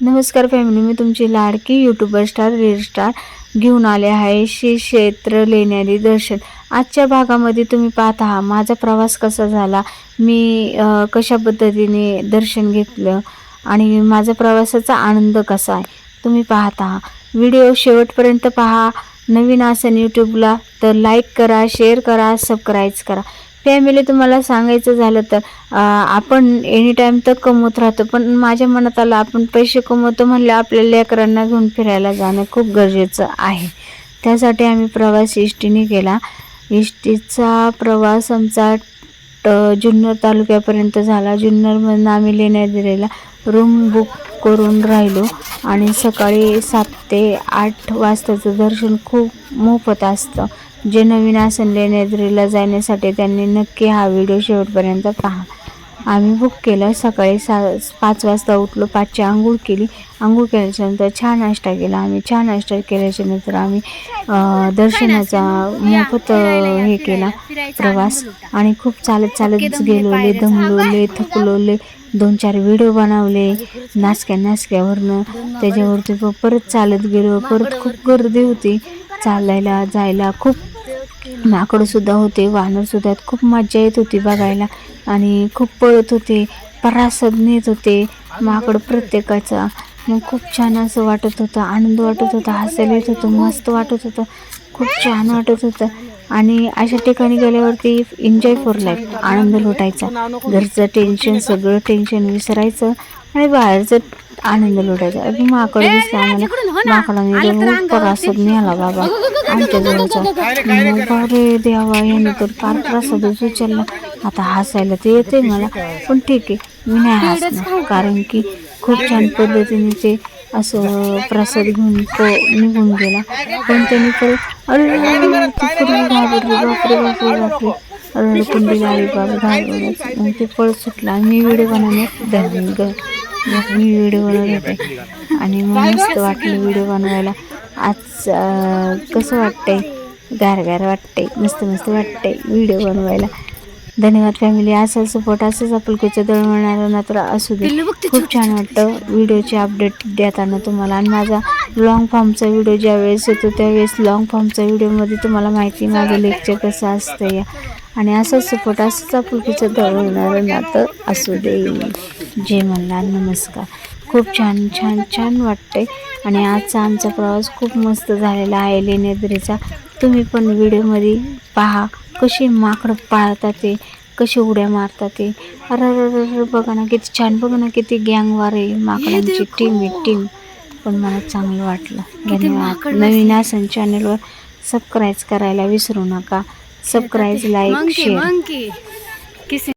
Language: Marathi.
नमस्कार फॅमिली मी तुमची लाडकी यूट्यूबर स्टार रील स्टार घेऊन आले आहे श्री क्षेत्र लेण्यारी दर्शन. आजच्या भागामध्ये तुम्ही पाहत आहात माझा प्रवास कसा झाला मी कशा पद्धतीने दर्शन घेतलं आणि माझा प्रवासाचा आनंद कसा आहे तुम्ही पाहत आहात. व्हिडिओ शेवटपर्यंत पहा नवीन असेल यूट्यूबला तर लाईक करा शेअर करा सबस्क्राईब करा. फॅमिली तुम्हाला सांगायचं झालं तर आपण एनी टाईम तर कमवत राहतो पण माझ्या मनात आलं आपण पैसे कमवतो म्हणलं आपल्या लेकरांना घेऊन फिरायला जाणं खूप गरजेचं आहे. त्यासाठी आम्ही प्रवास एस टीने केला. एस टीचा प्रवास आमचा जुन्नर तालुक्यापर्यंत झाला. जुन्नरमधून आम्ही लेण्याद्रीला रूम बुक करून राहिलो. आणि सकाळी सात ते आठ वाजताचं दर्शन खूप मोफत असतं. जे नवीन असेल लेण्याद्रीला जाण्यासाठी त्यांनी नक्की हा व्हिडिओ शेवटपर्यंत पहा. आम्ही बुक केलं. सकाळी सा पाच वाजता उठलो पाचची आंघोळ केली. आंघोळ केल्याच्यानंतर छान नाश्ता केला. आम्ही छान नाश्ता केल्याच्यानंतर आम्ही दर्शनाचा मोफत हे केला. प्रवास. आणि खूप चालत चालत गेलोले दमलोले थकलोले दोन चार व्हिडिओ बनवले. नाचक्या नाचक्यावरनं त्याच्यावरती परत चालत गेलो. परत खूप गर्दी होती. चालायला जायला खूप माकड सुद्धा होते वानर सुद्धा आहेत. खूप मजा येत होती बघायला. आणि खूप पळत होते परासद नेत होते माकड प्रत्येकाचा. मग खूप छान असं वाटत होतं आनंद वाटत होता हसायला येत होतं मस्त वाटत होतं. खूप छान वाटत होतं. आणि अशा ठिकाणी गेल्यावरती एन्जॉय फॉर लाईफ आनंद लुटायचा. घरचं टेन्शन सगळं टेन्शन विसरायचं आणि बाहेरचं आनंद लुटायचा. अगदी माकड दिसला आम्हाला माकडाने प्रसाद नेला बाबा. आमच्या जवळचा अरे देवा याने तर फार प्रसादच उचलला. आता हसायला तर येते मला पण ठीक आहे मी नाही हसणार. कारण की खूप छान पद्धतीने ते असं प्रसाद घेऊन तो निघून गेला. पण त्यांनी परत अरे ती घाबरली बापरे बापरे बापरे अरे कुंडी लागली बाबा घाबरलं ते पळत सुटला मी व्हिडिओ बनवण्यात मग मी व्हिडिओ बनवत होते आणि मग मस्त वाटलं व्हिडिओ बनवायला आज कसं वाटतंय? गार गार वाटतंय मस्त मस्त वाटतंय व्हिडिओ बनवायला. धन्यवाद फॅमिली असा सपोर्ट असंच आपुलकीचं दळवणारं ना तर असू दे. खूप छान वाटतं व्हिडिओचे अपडेट देताना तुम्हाला. आणि माझा लॉंग फॉर्मचा व्हिडिओ ज्या वेळेस येतो त्यावेळेस लॉंग फॉर्मच्या व्हिडिओमध्ये तुम्हाला माहिती माझं लेक्चर कसं असतं या. आणि असंच सपोर्ट असंच आपुलकीचं दळवणारं नातं असू दे. जय मल्हार. नमस्कार. खूप छान छान छान वाटतंय. आणि आजचा आमचा प्रवास खूप मस्त झालेला आहे लेण्याद्रीचा तुम्ही पण व्हिडिओमध्ये पहा कसे माकडं पाळतात ते कसे उड्या मारतात ते. अरे बघा ना किती छान बघा ना किती गँगवार आहे माकडांची टीम आहे टीम पण मला चांगलं वाटलं. धन्यवाद. नवीन असेल चॅनलवर सबस्क्राईब करायला विसरू नका. Subscribe like share